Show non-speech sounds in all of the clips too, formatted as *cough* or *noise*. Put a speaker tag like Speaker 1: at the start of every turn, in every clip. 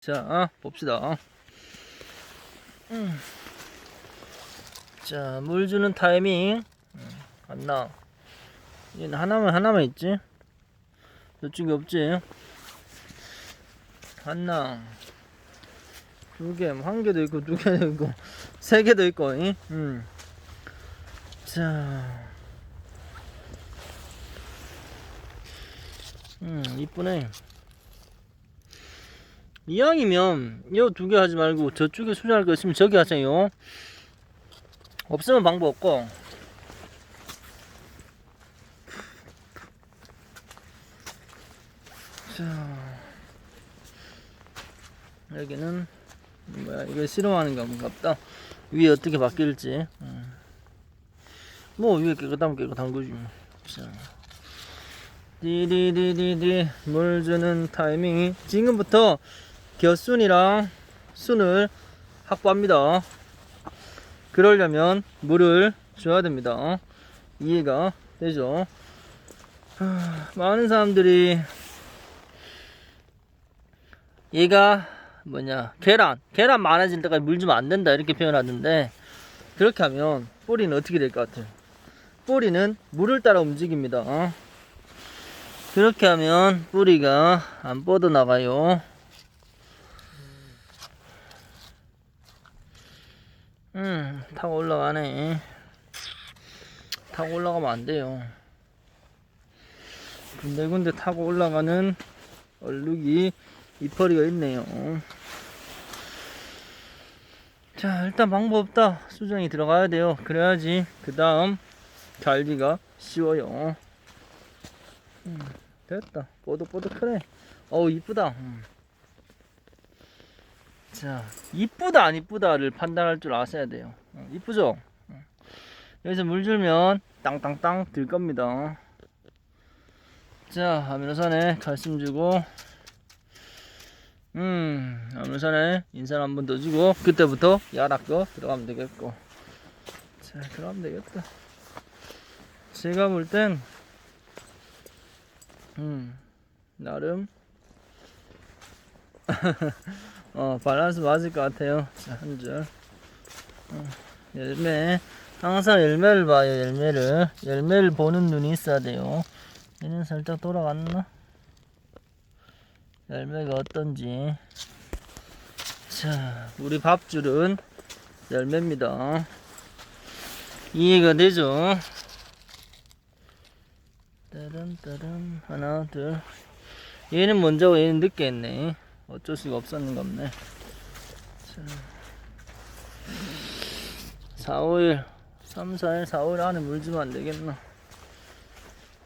Speaker 1: 자, 어, 봅시다. 음. 자, 물 주는 타이밍. 음, 갔나? 얘는 하나만, 하나만 있지? 저쪽에 없지? 갔나? 두 개, 뭐한 개도 있고, 두 개도 있고, *laughs* 세 개도 있고, 잉? 음. 자. 음, 이쁘네. 이왕이면 이 두 개 하지 말고 저쪽에 수정할 거 있으면 저기 하세요. 없으면 방법 없고. 자, 여기는 뭐야 이거 실험하는 건가 보다. 위에 어떻게 바뀔지. 음. 뭐 위에 깨끗하면 깨끗한 거지. 뭐. 자. 디디디디디 물 주는 타이밍이 지금부터 겨순이랑 순을 확보합니다. 그러려면 물을 줘야 됩니다. 이해가 되죠? 하, 많은 사람들이 얘가 뭐냐 계란 계란 많아질 때까지 물 주면 안 된다 이렇게 표현하던데 그렇게 하면 뿌리는 어떻게 될 것 같아요? 뿌리는 물을 따라 움직입니다. 어? 그렇게 하면 뿌리가 안 뻗어나가요. 음, 타고 올라가네. 타고 올라가면 안 돼요. 군데군데 타고 올라가는 얼룩이 이파리가 있네요. 자, 일단 방법 없다. 수정이 들어가야 돼요. 그래야지 그 다음 갈기가 쉬워요. 음, 됐다. 뽀득뽀득하네. 어우, 이쁘다. 음. 자, 이쁘다, 안 이쁘다를 판단할 줄 아셔야 돼요. 어, 이쁘죠? 어. 여기서 물 줄면 땅땅땅 들 겁니다. 자, 아미노산에 칼슘 주고, 음, 아미노산에 인산 한 번 더 주고, 그때부터 야락거 들어가면 되겠고. 자, 들어가면 되겠다. 제가 볼 땐, 음, 나름, *laughs* 어, 밸런스 맞을 것 같아요. 자, 한 줄. 어, 열매. 항상 열매를 봐요, 열매를. 열매를 보는 눈이 있어야 돼요. 얘는 살짝 돌아갔나? 열매가 어떤지. 자, 우리 밥줄은 열매입니다. 이해가 되죠? 따른, 따른. 하나, 둘. 얘는 먼저, 얘는 늦게 했네. 어쩔 수가 없었는 가 없네. 자, 4, 5일, 3, 4일, 4, 5일 안에 물 주면 안 되겠나?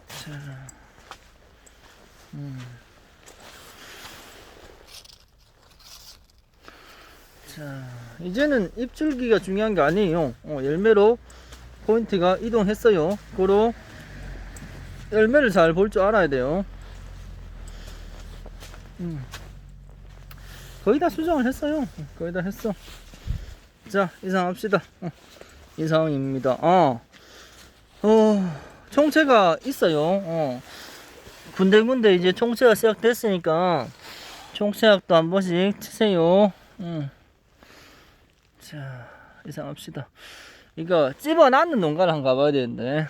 Speaker 1: 자, 음. 자, 이제는 입줄기가 중요한 게 아니에요. 어, 열매로 포인트가 이동했어요. 고로 열매를 잘 볼 줄 알아야 돼요. 음. 거의 다 수정을 했어요. 거의 다 했어. 자, 이상 합시다. 어, 이상입니다. 어, 어, 총체가 있어요. 어, 군데군데 이제 총체가 시작됐으니까 총체학도 한 번씩 치세요. 음. 자, 이상 합시다. 이거 찝어놨는 농가를 한번 가봐야 되는데.